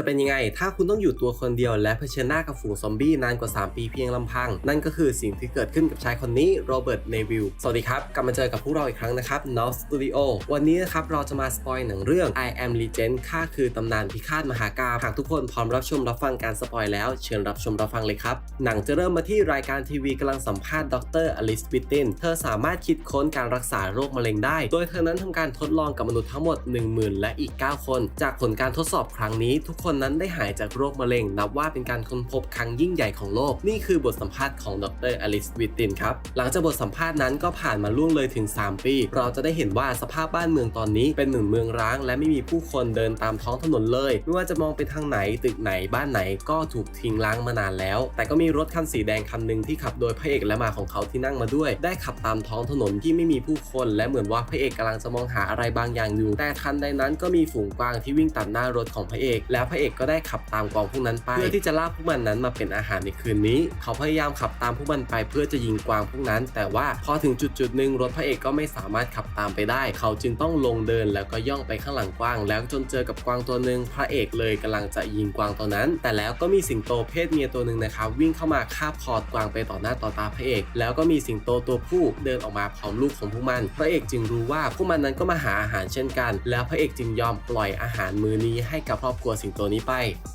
จะเป็นยังไง ถ้าคุณต้องอยู่ตัวคนเดียวและเผชิญหน้ากับฝูงซอมบี้นานกว่า 3 ปีเพียงลำพัง นั่นก็คือสิ่งที่เกิดขึ้นกับชายคนนี้โรเบิร์ตเนวิลสวัสดีครับ กลับมาเจอกับพวกเราอีกครั้งนะครับ n o f Studio วันนี้นะครับ เราจะมาสปอยหนังเรื่อง I Am Legend ข้าคือตำนานพิฆาตมหากาหากทุกคนพร้อมรับชมรับฟังการสปอยแล้ว เชิญรับชมรับฟังเลยครับ หนังจะเริ่มมาที่รายการทีวีกำลังสัมภาษณ์ดรอลิสวิตตินเธอสามารถคิดค้นการรักษาโรคมะเร็งได้ โดยเธอนั้นทำการทดลองกับมนุษย์ทั้งหมด 10,000 และอีก 9 คน จากผลการทดสอบครั้งนี้ทุกคนนนั้นได้หายจากโรคมะเร็ง นับว่าเป็นการค้นพบครั้งยิ่งใหญ่ของโลก นี่คือบทสัมภาษณ์ของดรอลิสวิตตินครับ หลังจากบทสัมภาษณ์นั้นก็ผ่านมาล่วงเลยถึง 3 ปี เราจะได้เห็นว่าสภาพบ้านเมืองตอนนี้เป็นหนึ่งเมืองร้าง และไม่มีผู้คนเดินตามท้องถนนเลย ไม่ว่าจะมองไปทางไหนตึกไหนบ้านไหนก็ถูกทิ้งร้างมานานแล้ว แต่ก็มีรถคันสีแดงคันหนึ่งที่ขับโดยพระเอกและมาของเขาที่นั่งมาด้วย ได้ขับตามท้องถนนที่ไม่มีผู้คนและเหมือนว่าพระเอกกำลังจะมองหาอะไรบางอย่างอยู่ แต่ทันใดนั้นก็มีฝูงกวางที่วิ่งตัดหน้ารถของพระเอก แล้วพระเอกก็ได้ขับตามกวางพวกนั้นไป เพื่อที่จะล่าพวกมันนั้นมาเป็นอาหารในคืนนี้ เขาพยายามขับตามพวกมันไปเพื่อจะยิงกวางพวกนั้น แต่ว่าพอถึงจุดจุดๆหนึ่งรถพระเอกก็ไม่สามารถขับตามไปได้ เขาจึงต้องลงเดินแล้วก็ย่องไปข้างหลังกวาง แล้วจนเจอกับกวางตัวหนึ่งพระเอกเลยกำลังจะยิงกวางตัวนั้น แต่แล้วก็มีสิงโตเพศเมียตัวหนึ่งนะครับวิ่งเข้ามาคาบคอดกวางไปต่อหน้าต่อตาพระเอก แล้วก็มีสิงโตตัวผู้เดินออกมาพร้อมลูกของพวกมัน พระเอกจึงรู้ว่าพวกมันนั้นก็มาหาอาหารเช่นกัน แล้วพระเอกจึงยอมปล่อยอาหารมื้อนี้ให้กับครอบครัวสิงโตนี้ไป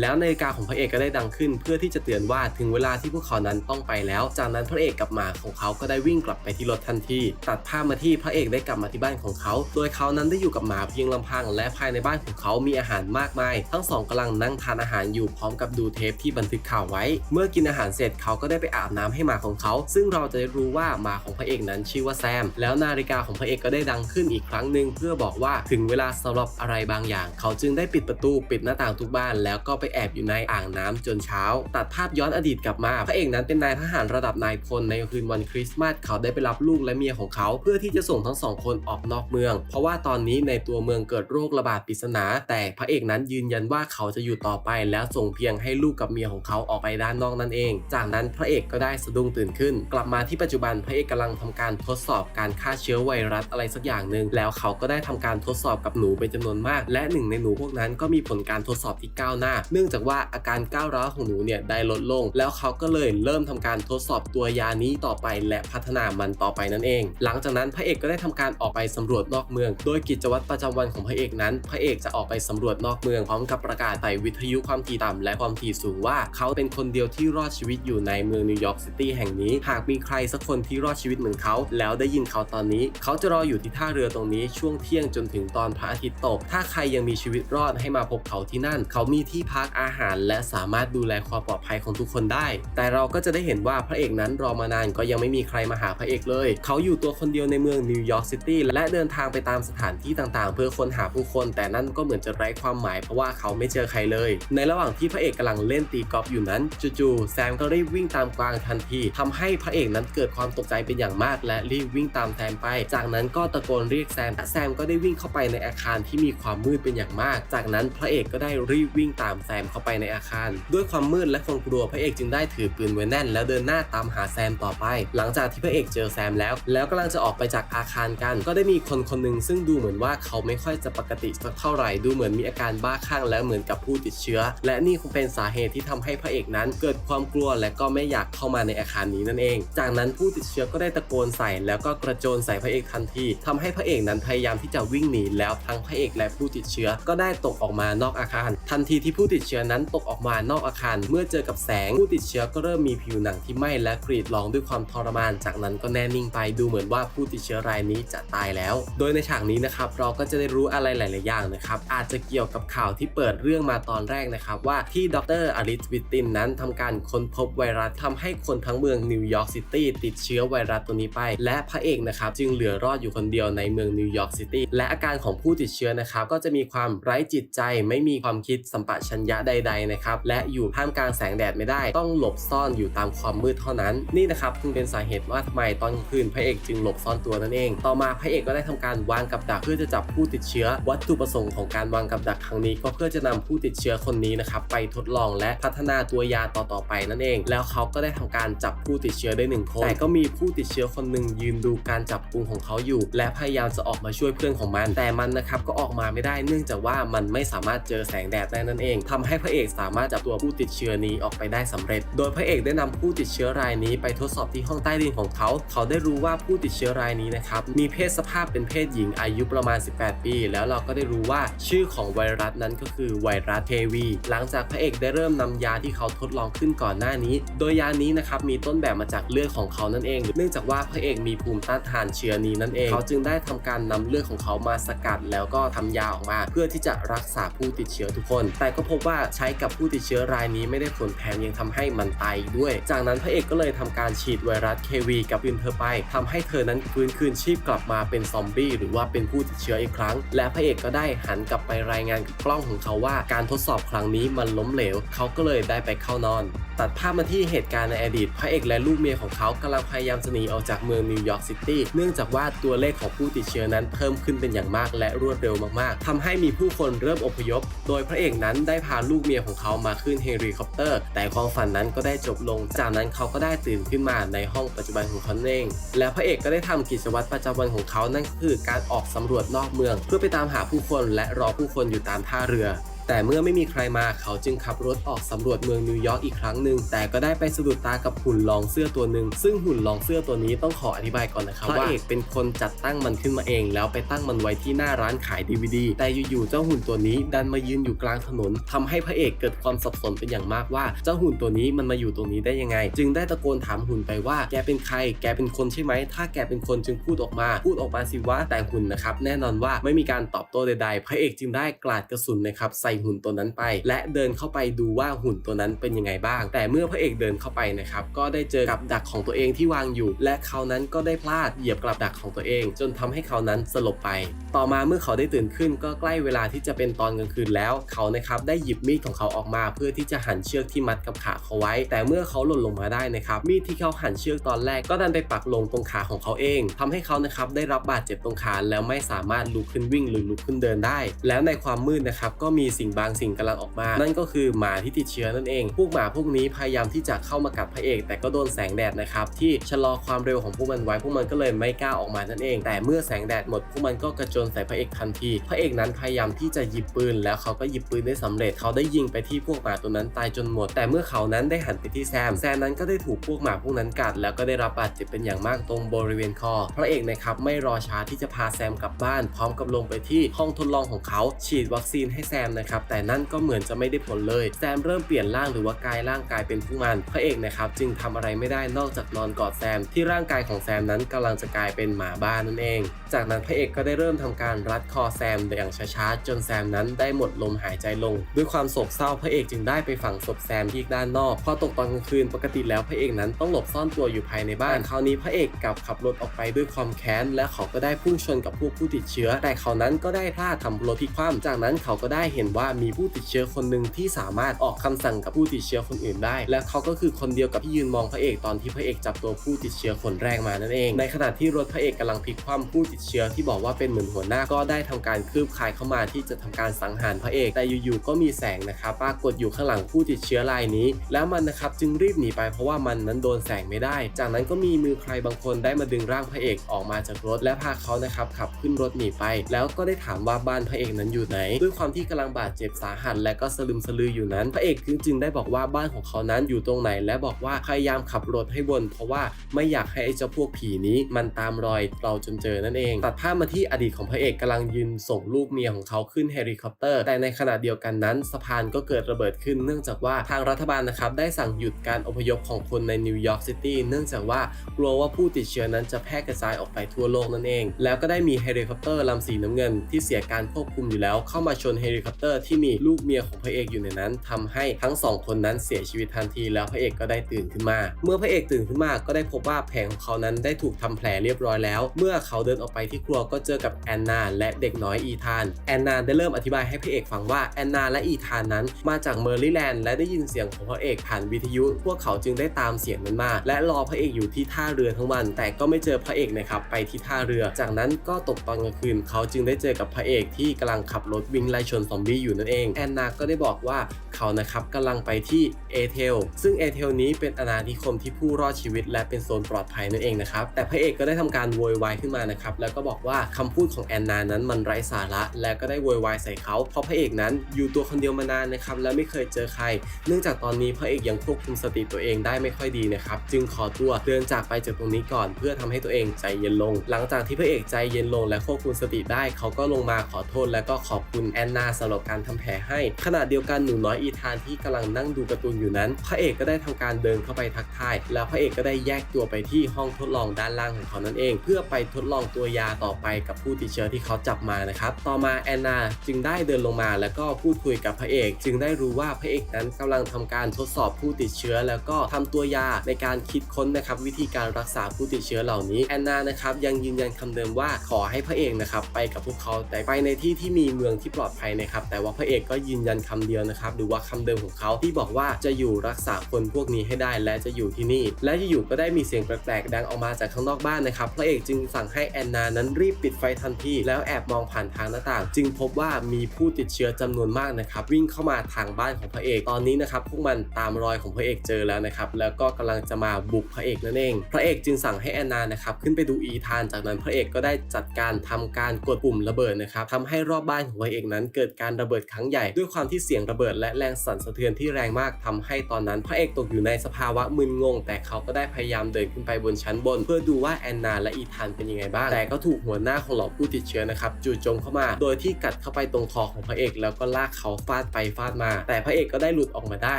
แล้วนาฬิกาของพระเอกก็ได้ดังขึ้น เพื่อที่จะเตือนว่าถึงเวลาที่พวกเขานั้นต้องไปแล้ว จากนั้นพระเอกกับหมาของเขาก็ได้วิ่งกลับไปที่รถทันทีตัดภาพมาที่พระเอกได้กลับมาที่บ้านของเขา โดยเขานั้นได้อยู่กับหมาเพียงลำพัง และภายในบ้านของเขามีอาหารมากมาย ทั้งสองกำลังนั่งทานอาหารอยู่พร้อมกับดูเทปที่บันทึกข่าวไว้ เมื่อกินอาหารเสร็จเขาก็ได้ไปอาบน้ำให้หมาของเขา ซึ่งเราจะได้รู้ว่าหมาของพระเอกนั้นชื่อว่าแซม แล้วนาฬิกาของพระเอกก็ได้ดังขึ้นอีกครั้งหนึ่งเพื่อบอกว่าถึงเวลาสำหรับอะไรบางอย่าง เขาจึงได้ปิดประตูปิดหน้าต่างทุกบ้านแล้วก็ไปแอบอยู่ในอ่างน้ำจนเช้า ตัดภาพย้อนอดีตกลับมา พระเอกนั้นเป็นนายทหารระดับนายพลในคืนวันคริสต์มาสเขาได้ไปรับลูกและเมียของเขาเพื่อที่จะส่งทั้งสองคนออกนอกเมือง เพราะว่าตอนนี้ในตัวเมืองเกิดโรคระบาดปริศนา แต่พระเอกนั้นยืนยันว่าเขาจะอยู่ต่อไป แล้วส่งเพียงให้ลูกกับเมียของเขาออกไปด้านนอกนั่นเอง จากนั้นพระเอกก็ได้สะดุ้งตื่นขึ้น กลับมาที่ปัจจุบันพระเอกกำลังทำการทดสอบการฆ่าเชื้อไวรัสอะไรสักอย่างหนึ่งแล้วเขาก็ได้ทำการทดสอบกับหนูเป็นจำนวนมาก และหนึ่งในหนูพวกนั้นก็มีผลการทดสอบที่ก้าวหน้า เนื่องจากว่าอาการก้าวร้าวของหนูเนี่ยได้ลดลง แล้วเขาก็เลยเริ่มทำการทดสอบตัวยานี้ต่อไป และพัฒนามันต่อไปนั่นเอง หลังจากนั้นพระเอกก็ได้ทำการออกไปสำรวจนอกเมือง โดยกิจวัตรประจำวันของพระเอกนั้น พระเอกจะออกไปสำรวจนอกเมืองพร้อมกับประกาศใส่วิทยุความถี่ต่ำและความถี่สูงว่า เขาเป็นคนเดียวที่รอดชีวิตอยู่ในเมืองนิวยอร์กซิตี้แห่งนี้ หากมีใครสักคนที่รอดชีวิตเหมือนเขา แล้วได้ยินเขาตอนนี้ เขาจะรออยู่ที่ท่าเรือตรงนี้ช่วงเที่ยงจนถึงตอนพระอาทิตย์ตก ถ้าใครยังมีชีวิตรอดให้มาพบเขาที่นั่นเขามีที่พักอาหาร และสามารถดูแลความปลอดภัยของทุกคนได้ แต่เราก็จะได้เห็นว่าพระเอกนั้นรอมานานก็ยังไม่มีใครมาหาพระเอกเลย เขาอยู่ตัวคนเดียวในเมืองนิวยอร์กซิตี้และเดินทางไปตามสถานที่ต่างๆ เพื่อค้นหาผู้คน แต่นั่นก็เหมือนจะไร้ความหมายเพราะว่าเขาไม่เจอใครเลย ในระหว่างที่พระเอกกำลังเล่นตีกอล์ฟอยู่นั้นจู่ๆแซมก็รีบวิ่งตามกวางทันทีทำให้พระเอกนั้นเกิดความตกใจเป็นอย่างมาก และรีบวิ่งตามแซมไป จากนั้นก็ตะโกนเรียกแซมแต่แซมก็ได้วิ่งเข้าไปในอาคารที่มีความมืดเป็นอย่างมาก จากนั้นพระเอกก็ได้รีบวิ่งตามแซมเข้าไปในอาคาร ด้วยความมืดและความกลัวพระเอกจึงได้ถือปืนไว้แน่น แล้วเดินหน้าตามหาแซมต่อไป หลังจากที่พระเอกเจอแซมแล้ว แล้วกำลังจะออกไปจากอาคารกัน ก็ได้มีคนคนหนึ่งซึ่งดูเหมือนว่าเขาไม่ค่อยจะปกติสักเท่าไหร่ดูเหมือนมีอาการบ้าคลั่งและเหมือนกับผู้ติดเชื้อ และนี่คงเป็นสาเหตุที่ทำให้พระเอกนั้น เกิดความกลัวและก็ไม่อยากเข้ามาในอาคารนี้นั่นเอง จากนั้นผู้ติดเชื้อก็ได้ตะโกนใส่แล้วก็กระโจนใส่พระเอกทันทีทำให้พระเอกนั้นพยายามที่จะวิ่งหนีแล้วทั้งพระเอกและผู้ติดเชื้อก็ได้ตกออกมานอกอาคารทันทีที่ผู้ติดเชื้อนั้นตกออกมานอกอาคาร เมื่อเจอกับแสงผู้ติดเชื้อก็เริ่มมีผิวหนังที่ไหม้และกรีดร้องด้วยความทรมาน จากนั้นก็แน่นิ่งไปดูเหมือนว่าผู้ติดเชื้อรายนี้จะตายแล้ว โดยในฉากนี้นะครับเราก็จะได้รู้อะไรหลาย ๆ อย่างนะครับอาจจะเกี่ยวกับข่าวที่เปิดเรื่องมาตอนแรกนะครับว่าที่ดรอลิสวิตตินนั้นทำการค้นพบไวรัสทำให้คนทั้งเมืองนิวยอร์กซิตี้ติดเชื้อไวรัสตัวนี้ไป และพระเอกนะครับจึงเหลือรอดอยู่คนเดียวในเมืองนิวยอร์กซิตี้และอาการของผู้ติดเชื้อนะครับก็จะมีความไร้จิตใจไม่มีความคิดสัมปชัญญะใด ๆนะครับ และอยู่ท่ามกลางแสงแดดไม่ได้ ต้องหลบซ่อนอยู่ตามความมืดเท่านั้น นี่นะครับจึงเป็นสาเหตุว่าทำไมตอนกลางคืนพระเอกจึงหลบซ่อนตัวนั่นเอง ต่อมาพระเอกก็ได้ทำการวางกับดักเพื่อจะจับผู้ติดเชื้อ วัตถุประสงค์ของการวางกับดักครั้งนี้ ก็เพื่อจะนำผู้ติดเชื้อคนนี้นะครับไปทดลองและพัฒนาตัวยาต่อๆไปนั่นเอง แล้วเขาก็ได้ทำการจับผู้ติดเชื้อได้หนึ่งคนแต่ก็มีผู้ติดเชื้อคนหนึ่งยืนดูการจับกุมของเขาอยู่ และพยายามจะออกมาช่วยเพื่อนของมัน แต่มันนะครับก็ออกมาไม่ได้เนื่องจากว่ามันไม่สามารถเจอแสงแดดดได้นั่นเองทำให้พระเอกสามารถจับตัวผู้ติดเชื้อนี้ออกไปได้สำเร็จ โดยพระเอกได้นำผู้ติดเชื้อรายนี้ไปทดสอบที่ห้องใต้ดินของเขา เขาได้รู้ว่าผู้ติดเชื้อรายนี้นะครับมีเพศสภาพเป็นเพศหญิงอายุประมาณ 18 ปี แล้วเราก็ได้รู้ว่าชื่อของไวรัสนั้นก็คือไวรัสเทวี หลังจากพระเอกได้เริ่มนำยาที่เขาทดลองขึ้นก่อนหน้านี้ โดยยานี้นะครับมีต้นแบบมาจากเลือดของเขานั่นเอง เนื่องจากว่าพระเอกมีภูมิต้านทานเชื้อนี้นั่นเอง เขาจึงได้ทำการนำเลือดของเขามาสกัด แล้วก็ทำยาออกมา เพื่อที่จะรักษาผู้ติดเชื้อทุกคนแต่ก็พบว่าใช้กับผู้ติดเชื้อรายนี้ไม่ได้ผลแถมยังทำให้มันตายด้วย จากนั้นพระเอกก็เลยทำการฉีดไวรัสเควีกับยืนเธอไปทำให้เธอนั้นฟื้นคืนชีพกลับมาเป็นซอมบี้หรือว่าเป็นผู้ติดเชื้ออีกครั้ง และพระเอกก็ได้หันกลับไปรายงานกับกล้องของเขาว่า การทดสอบครั้งนี้มันล้มเหลว เขาก็เลยได้ไปเข้านอนตัดภาพมาที่เหตุการณ์ในอดีตพระเอกและลูกเมียของเขากำลังพยายามจะหนีออกจากเมืองนิวยอร์กซิตี้เนื่องจากว่าตัวเลขของผู้ติดเชื้อนั้นเพิ่มขึ้นเป็นอย่างมากและรวดเร็วมากๆทำให้มีผู้คนเริ่มอพยพ โดยพระเอกนั้นได้พาลูกเมียของเขามาขึ้นเฮลิคอปเตอร์ แต่ความฝันนั้นก็ได้จบลง จากนั้นเขาก็ได้ตื่นขึ้นมาในห้องปัจจุบันของเขาเองและพระเอกก็ได้ทำกิจวัตรประจำวันของเขานั่นก็คือการออกสำรวจนอกเมือง เพื่อไปตามหาผู้คนและรอผู้คนอยู่ตามท่าเรือ แต่เมื่อไม่มีใครมาเขาจึงขับรถออกสำรวจเมืองนิวยอร์กอีกครั้งหนึ่งแต่ก็ได้ไปสะดุดตากับหุ่นลองเสื้อตัวหนึ่งซึ่งหุ่นลองเสื้อตัวนี้ต้องขออธิบายก่อนนะครับว่าพระเอกเป็นคนจัดตั้งมันขึ้นมาเอง แล้วไปตั้งมันไว้ที่หน้าร้านขาย DVD แต่อยู่ๆเจ้าหุ่นตัวนี้ดันมายืนอยู่กลางถนนทำให้พระเอกเกิดความสับสนเป็นอย่างมากว่า เจ้าหุ่นตัวนี้มันมาอยู่ตรงนี้ได้ยังไง จึงได้ตะโกนถามหุ่นไปว่า แกเป็นใคร แกเป็นคนใช่ไหมถ้าแกเป็นคนจึงพูดออกมา พูดออกมาสิว่าแต่หุ่นนะครับแน่นอนว่าไม่มีการตอบโต้ใดๆ พระเอกจึงได้กลาดกระสุนนะครับใส่หุ่นตัวนั้นไป และเดินเข้าไปดูว่าหุ่นตัวนั้นเป็นยังไงบ้าง แต่เมื่อพระเอกเดินเข้าไปนะครับก็ได้เจอกับดักของตัวเองที่วางอยู่ และเขานั้นก็ได้พลาดเหยียบกับดักของตัวเอง จนทำให้เขานั้นสลบไป ต่อมาเมื่อเขาได้ตื่นขึ้นก็ใกล้เวลาที่จะเป็นตอนกลางคืนแล้ว เขานะครับได้หยิบมีดของเขาออกมา เพื่อที่จะหั่นเชือกที่มัดกับขาเขาไว้ แต่เมื่อเขาหล่นลงมาได้นะครับมีดที่เขาหั่นเชือกตอนแรกก็ดันไปปักลงตรงขาของเขาเองทำให้เขานะครับได้รับบาดเจ็บตรงขาแล้วไม่สามารถลุกขึ้นวิ่งหรือลุกขึ้นเดินได้ แล้วในความมืดนะครับก็มีสิงบางสิ่งกำลังออกมา นั่นก็คือหมาที่ติดเชื้อนั่นเอง พวกหมาพวกนี้พยายามที่จะเข้ามากัดพระเอก แต่ก็โดนแสงแดดนะครับที่ชะลอความเร็วของพวกมันไว้พวกมันก็เลยไม่กล้าออกมานั่นเอง แต่เมื่อแสงแดดหมดพวกมันก็กระโจนใส่พระเอกทันที พระเอกนั้นพยายามที่จะหยิบปืน แล้วเขาก็หยิบปืนได้สำเร็จ เขาได้ยิงไปที่พวกหมาตัวนั้นตายจนหมด แต่เมื่อเขานั้นได้หันไปที่แซม แซมนั้นก็ได้ถูกพวกหมาพวกนั้นกัด แล้วก็ได้รับบาดเจ็บเป็นอย่างมากตรงบริเวณคอ พระเอกนะครับไม่รอช้าที่จะพาแซมกลับบ้าน พร้อมกับลงไปที่ห้องทดลองของเขาฉีดวัคซีนให้แซมนะครับแต่นั่นก็เหมือนจะไม่ได้ผลเลยแซมเริ่มเปลี่ยนร่างหรือว่ากายร่างกายเป็นผู้มันพระเอกนะครับจึงทำอะไรไม่ได้นอกจากนอนกอดแซมที่ร่างกายของแซมนั้นกำลังจะกลายเป็นหมาบ้านนั่นเอง จากนั้นพระเอกก็ได้เริ่มทำการรัดคอแซมอย่างช้าๆจนแซมนั้นได้หมดลมหายใจลง ด้วยความโศกเศร้าพระเอกจึงได้ไปฝังศพแซมที่ด้านนอกพอตกตอนกลางคืนปกติแล้วพระเอกนั้นต้องหลบซ่อนตัวอยู่ภายในบ้านคราวนี้พระเอกกลับขับรถออกไปด้วยความแค้นและเขาก็ได้พุ่งชนกับพวกผู้ติดเชื้อ แต่เขานั้นก็ได้พลาดทำรถพลิกคว่ำจากนั้นเขาก็ได้เห็นว่ามีผู้ติดเชื้อคนหนึ่งที่สามารถออกคำสั่งกับผู้ติดเชื้อคนอื่นได้ และเขาก็คือคนเดียวกับที่ยืนมองพระเอกตอนที่พระเอกจับตัวผู้ติดเชื้อคนแรกมานั่นเอง ในขณะที่รถพระเอกกำลังพลิกคว่ำผู้ติดเชื้อที่บอกว่าเป็นเหมือนหัวหน้าก็ได้ทำการคืบคลายเข้ามาที่จะทำการสังหารพระเอก แต่อยู่ๆก็มีแสงนะครับปรากฏอยู่ข้างหลังผู้ติดเชื้อรายนี้ แล้วมันนะครับจึงรีบหนีไปเพราะว่ามันนั้นโดนแสงไม่ได้ จากนั้นก็มีมือใครบางคนได้มาดึงร่างพระเอกออกมาจากรถ และพาเขานะครับขับขึ้นรถหนีไป แล้วก็ได้ถามว่าบ้านพระเอกนั้นอยู่ไหน ด้วยความที่กำลังบาดเจ็บสาหัสและก็สลึมสลืออยู่นั้น พระเอกจึงได้บอกว่าบ้านของเขานั้นอยู่ตรงไหน และบอกว่าพยายามขับรถให้วนเพราะว่าไม่อยากให้ไอ้เจ้าพวกผีนี้มันตามรอยเราจนเจอนั่นเองตัดภาพมาที่อดีตของพระเอกกำลังยืนส่งลูกเมียของเขาขึ้นเฮลิคอปเตอร์ แต่ในขณะเดียวกันนั้น สะพานก็เกิดระเบิดขึ้น เนื่องจากว่าทางรัฐบาลนะครับได้สั่งหยุดการอพยพของคนในนิวยอร์กซิตี้เนื่องจากว่ากลัวว่าผู้ติดเชื้อนั้นจะแพร่กระจายออกไปทั่วโลกนั่นเอง แล้วก็ได้มีเฮลิคอปเตอร์ลำสีน้ำเงิน ที่เสียการควบคุมอยู่แล้ว เข้ามาชนเฮลิคอปเตอร์ที่มีลูกเมียของพระเอกอยู่ในนั้นทำให้ทั้งสองคนนั้นเสียชีวิตทันที แล้วพระเอกก็ได้ตื่นขึ้นมา เมื่อพระเอกตื่นขึ้นมาก็ได้พบว่าแผลของเขานั้นได้ถูกทำแผลเรียบร้อยแล้ว เมื่อเขาเดินออกไปที่ครัวก็เจอกับแอนนาและเด็กน้อยอีธาน แอนนาได้เริ่มอธิบายให้พระเอกฟังว่าแอนนาและอีธานนั้นมาจากเมอร์ลิแลนด์และได้ยินเสียงของพระเอกผ่านวิทยุ พวกเขาจึงได้ตามเสียงนั้นมา และรอพระเอกอยู่ที่ท่าเรือทั้งวัน แต่ก็ไม่เจอพระเอกนะครับไปที่ท่าเรือ จากนั้นก็ตกตอนกลางคืน เขาจึงได้เจอกับพระเอกที่กำลังขับรถวิ่งไล่ชนซอมบี้อยู่นั่นเองแอนนาก็ได้บอกว่าเขานะครับกำลังไปที่เอเทลซึ่งเอเทลนี้เป็นอาณานิคมที่ผู้รอดชีวิต และเป็นโซนปลอดภัยนั่นเองนะครับแต่พระเอกก็ได้ทำการโวยวายขึ้นมานะครับแล้วก็บอกว่าคำพูดของแอนนานั้นมันไร้สาระ และก็ได้โวยวายใส่เขาเพราะพระเอกนั้นอยู่ตัวคนเดียวมานานนะครับและไม่เคยเจอใคร เนื่องจากตอนนี้พระเอกยังควบคุมสติตัวเองได้ไม่ค่อยดีนะครับจึงขอตัวเดินจากไปจากตรงนี้ก่อน เพื่อทำให้ตัวเองใจเย็นลง หลังจากที่พระเอกใจเย็นลงและควบคุมสติได้ เขาก็ลงมาขอโทษ และก็ขอบคุณแอนนาสำหรับการทำแผลให้ ขณะเดียวกันหนูน้อยอีธานที่กำลังนั่งดูการ์ตูนอยู่นั้น พระเอกก็ได้ทำการเดินเข้าไปทักทาย แล้วพระเอกก็ได้แยกตัวไปที่ห้องทดลองด้านล่างของเขานั่นเอง เพื่อไปทดลองตัวยาต่อไปกับผู้ติดเชื้อที่เขาจับมานะครับ ต่อมาแอนนาจึงได้เดินลงมาแล้วก็พูดคุยกับพระเอก จึงได้รู้ว่าพระเอกนั้นกำลังทำการทดสอบผู้ติดเชื้อ แล้วก็ทำตัวยาในการคิดค้นนะครับวิธีการรักษาผู้ติดเชื้อเหล่านี้แอนนานะครับยังยืนยันคำเดิมว่าขอให้พระเอกนะครับไปกับพวกเขาแต่ไปในที่ที่มีเมืองที่ปลอดภัยนะครับแต่ว่าพระเอกก็ยืนยันคำเดียวนะครับหรือว่าคำเดิมของเขาที่บอกว่าจะอยู่รักษาคนพวกนี้ให้ได้และจะอยู่ที่นี่ และอยู่ก็ได้มีเสียงแปลกๆดังออกมาจากข้างนอกบ้านนะครับพระเอกจึงสั่งให้แอนนานั้นรีบปิดไฟทันทีแล้วแอบมองผ่านทางหน้าต่าง จึงพบว่ามีผู้ติดเชื้อจำนวนมากนะครับวิ่งเข้ามาทางบ้านของพระเอกตอนนี้นะครับพวกมันตามรอยของพระเอกเจอแล้วนะครับแล้วก็กำลังจะมาบุกพระเอกนั่นเอง พระเอกจึงสั่งให้แอนนานะครับขึ้นไปดูอีธานจากนั้นพระเอกก็ได้จัดการทำการกดปุ่มระเบิดนะครับทำให้รอบบ้านของพระเอกนั้น เกิดการระเบิดครั้งใหญ่ด้วยความที่เสียงระเบิดและแรงสั่นสะเทือนที่แรงมากทำให้ตอนนั้น พระเอกตกอยู่ในสภาวะมึนงง แต่เขาก็ได้พยายามเดินขึ้นไปบนชั้นบน เพื่อดูว่าแอนนาและอีธานเป็นยังไงบ้างแต่ก็็ถูกหัวหน้าของเหล่าผู้ติดเชื้อนะครับจู่โจมเข้ามา โดยที่กัดเข้าไปตรงคอของพระเอกแล้วก็ลากเขาฟาดไปฟาดมา แต่พระเอกก็ได้หลุดออกมาได้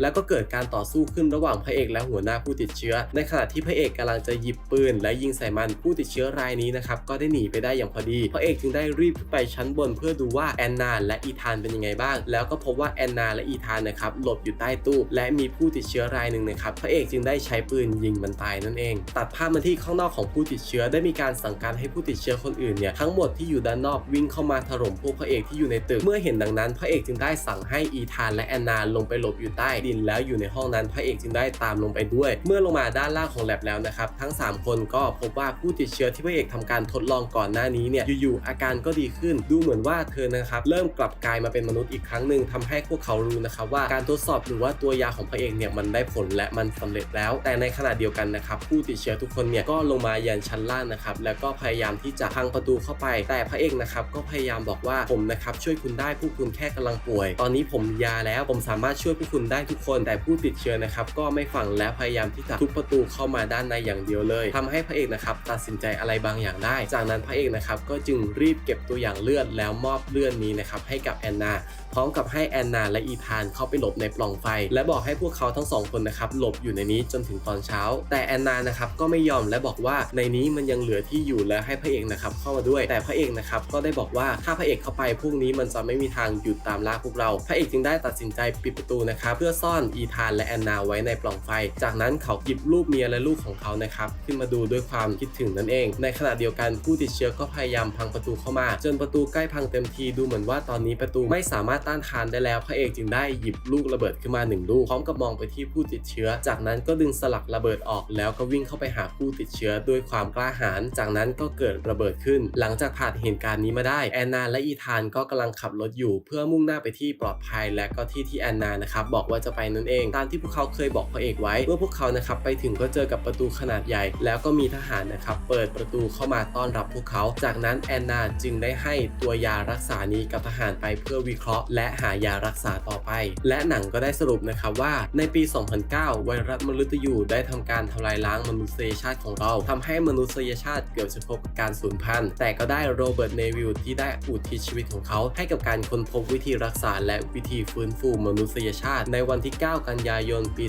แล้วก็เกิดการต่อสู้ขึ้นระหว่างพระเอกและหัวหน้าผู้ติดเชื้อ ในขณะที่พระเอกกำลังจะหยิบปืน และยิงใส่มันผู้ติดเชื้อรายนี้นะครับก็ได้หนีไปได้อย่างพอดี พระเอกจึงได้รีบขึ้นไปชั้นบนเพื่อดูว่าแอนนาและอีธานเป็นยังไงบ้าง แล้วก็พบว่าแอนนาและอีธานนะครับหลบอยู่ใต้ตู้ และมีผู้ติดเชื้อรายหนึ่งนะครับพระเอกจึงได้ใช้ปืนยิงมันตายนั่นเอง ตัดภาพมาที่ข้างนอกของผู้ติดเชื้อได้มีการสั่งการให้ผู้ติดเชื้อคนอื่นเนี่ยทั้งหมดที่อยู่ด้านนอกวิ่งเข้ามาถล่มพวกพระเอกที่อยู่ในตึก เมื่อเห็นดังนั้นพระเอกจึงได้สั่งให้อีธานและแอนนาลงไปหลบอยู่ใต้ดินแล้วอยู่ในห้องนั้นพระเอกจึงได้ตามลงไปด้วย เมื่อลงมาด้านล่างของแลบแล้วนะครับทั้ง 3 คนก็พบว่าผู้ติดเชื้อที่พระเอกทำการทดลองก่อนหน้านี้เนี่ยอยู่ๆอาการก็ดีขึ้น ดูเหมือนว่าเธอนะครับเริ่มกลับกลายมาเป็นมนุษย์อีกครั้งหนึ่งทำให้พวกเขารู้นะครับว่าการทดสอบหรือว่าตัวยาของพระเอกเนี่ยมันได้ผลและมันสำเร็จแล้ว แต่ในขณะเดียวกันนะครับผู้ติดเชื้อทุกคนเนี่ยก็ลงมายันชั้นล่างนะครับแล้วก็พยายามที่จะพังประตูเข้าไป แต่พระเอกนะครับก็พยายามบอกว่าผมนะครับช่วยคุณได้พวกคุณแค่กำลังป่วย ตอนนี้ผมยาแล้วผมสามารถช่วยพวกคุณได้ทุกคน แต่ผู้ติดเชื้อนะครับก็ไม่ฟังและพยายามที่จะทุบประตูเข้ามาด้านในอย่างเดียวเลยทำให้พระเอกนะครับตัดสินใจอะไรบางอย่างได้ จากนั้นพระเอกนะครับก็จึงรีบเก็บตัวอย่างเลือดแล้วมอบเลือดนี้นะครับให้กับแอนนาพร้อมกับให้แอนนาและอีธานเข้าไปหลบในปล่องไฟ และบอกให้พวกเขาทั้งสองคนนะครับหลบอยู่ในนี้จนถึงตอนเช้า แต่แอนนานะครับก็ไม่ยอมและบอกว่าในนี้มันยังเหลือที่อยู่และให้พระเอกนะครับเข้ามาด้วยแต่พระเอกนะครับก็ได้บอกว่าถ้าพระเอกเข้าไปพวกนี้มันจะไม่มีทางหยุดตามล่าพวกเรา พระเอกจึงได้ตัดสินใจปิดประตูนะครับเพื่อซ่อนอีธานและแอนนาไว้ในปล่องไฟ จากนั้นเขาหยิบรูปเมียและลูกของเขานะครับขึ้นมาดูด้วยความคิดถึงนั่นเอง ในขณะเดียวกันผู้ติดเชื้อก็พยายามพังประตูเข้ามา จนประตูใกล้พังเต็มทีดูเหมือนว่าตอนนี้ประตูไม่สามารถต้านทานได้แล้ว พระเอกจึงได้หยิบลูกระเบิดขึ้นมาหนึ่งลูกพร้อมกับมองไปที่ผู้ติดเชื้อ จากนั้นก็ดึงสลักระเบิดออก แล้วก็วิ่งเข้าไปหาผู้ติดเชื้อด้วยความกล้าหาญจากนั้นก็เกิดระเบิดขึ้น หลังจากผ่านเหตุการณ์นี้มาได้แอนนาและอีธานก็กำลังขับรถอยู่เพื่อมุ่งหน้าไปที่ปลอดภัยและก็ที่ที่แอนนานะครับบอกว่าจะไปนั่นเอง ตามที่พวกเขาเคยบอกพระเอกไว้ เมื่อพวกเขานะครับไปถึงก็เจอกับประตูขนาดใหญ่ แล้วก็มีทหารนะครับเปิดประตูเข้ามาต้อนรับพวกเขา จากนั้นแอนนาจึงได้ให้ตัวยารักษานี้กับทหารไปเพื่อวิเคราะห์ และหายารักษาต่อไป และหนังก็ได้สรุปนะครับว่าในปี 2009 ไวรัสมฤตยูได้ทำการทำลายล้างมนุษยชาติของเราทำให้มนุษยชาติเกือบจะพบการสูญพันธุ์ แต่ก็ได้โรเบิร์ตเนวิลที่ได้อุทิศชีวิตของเขา ให้กับการค้นพบวิธีรักษาและวิธีฟื้นฟูมนุษยชาติ ในวันที่ 9 กันยายน ปี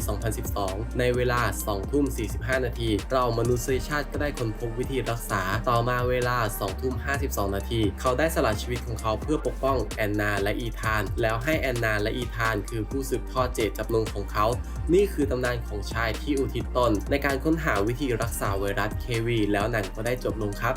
2012 ในเวลา 2 ทุ่ม 45 นาที เรามนุษยชาติก็ได้ค้นพบวิธีรักษา ต่อมาเวลา 2 ทุ่ม 52 นาที เขาได้สละชีวิตของเขาเพื่อปกป้องแอนนาและอีธาน แล้วให้แอนนาและอีธาน คือผู้สืบทอดเจตจำนงของเขา นี่คือตำนานของชายที่อุทิศตน ในการค้นหาวิธีรักษาไวรัสเควี แล้วหนังก็ได้จบลงครับ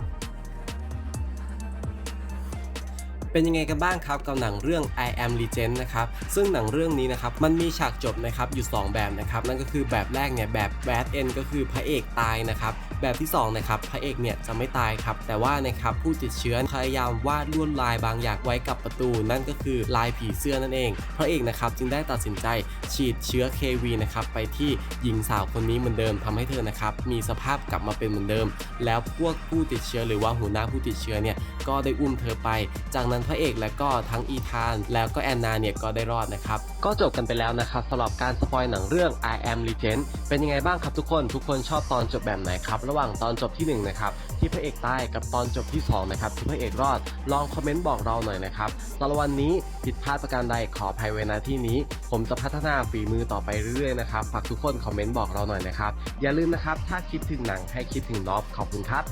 เป็นยังไงกันบ้างครับกับหนังเรื่อง I Am Legend นะครับซึ่งหนังเรื่องนี้นะครับมันมีฉากจบนะครับอยู่ 2 แบบนะครับนั่นก็คือแบบแรกเนี่ยแบบ bad end ก็คือพระเอกตายนะครับ แบบที่2นะครับพระเอกเนี่ยจะไม่ตายครับแต่ว่านะครับผู้ติดเชื้อพยายามวาดลวดลายบางอย่างไว้กับประตู นั่นก็คือลายผีเสื้อนั่นเอง พระเอกนะครับจึงได้ตัดสินใจฉีดเชื้อ KV นะครับไปที่หญิงสาวคนนี้เหมือนเดิมทำให้เธอนะครับมีสภาพกลับมาเป็นเหมือนเดิม แล้วพวกผู้ติดเชื้อหรือว่าหัวหน้าผู้ติดเชื้อเนี่ยก็ได้อุ้มเธอไป จากนั้นพระเอกและก็ทั้งอีธาน แล้วก็แอนนาเนี่ยก็ได้รอดนะครับก็จบกันไปแล้วนะครับสำหรับการสปอยหนังเรื่อง I Am Legend เป็นยังไงบ้างครับทุกคนทุกคนชอบตอนจบแบบไหนครับระหว่างตอนจบที่ 1 นะครับ ที่พระเอกตายกับตอนจบที่ 2 นะครับ ที่พระเอกรอด ลองคอมเมนต์บอกเราหน่อยนะครับสำหรับวันนี้ผิดพลาดประการใดขออภัยไว้ณที่นี้ ผมจะพัฒนาฝีมือต่อไปเรื่อยๆนะครับฝากทุกคนคอมเมนต์บอกเราหน่อยนะครับ อย่าลืมนะครับ ถ้าคิดถึงหนังให้คิดถึงน็อบขอบคุณครับ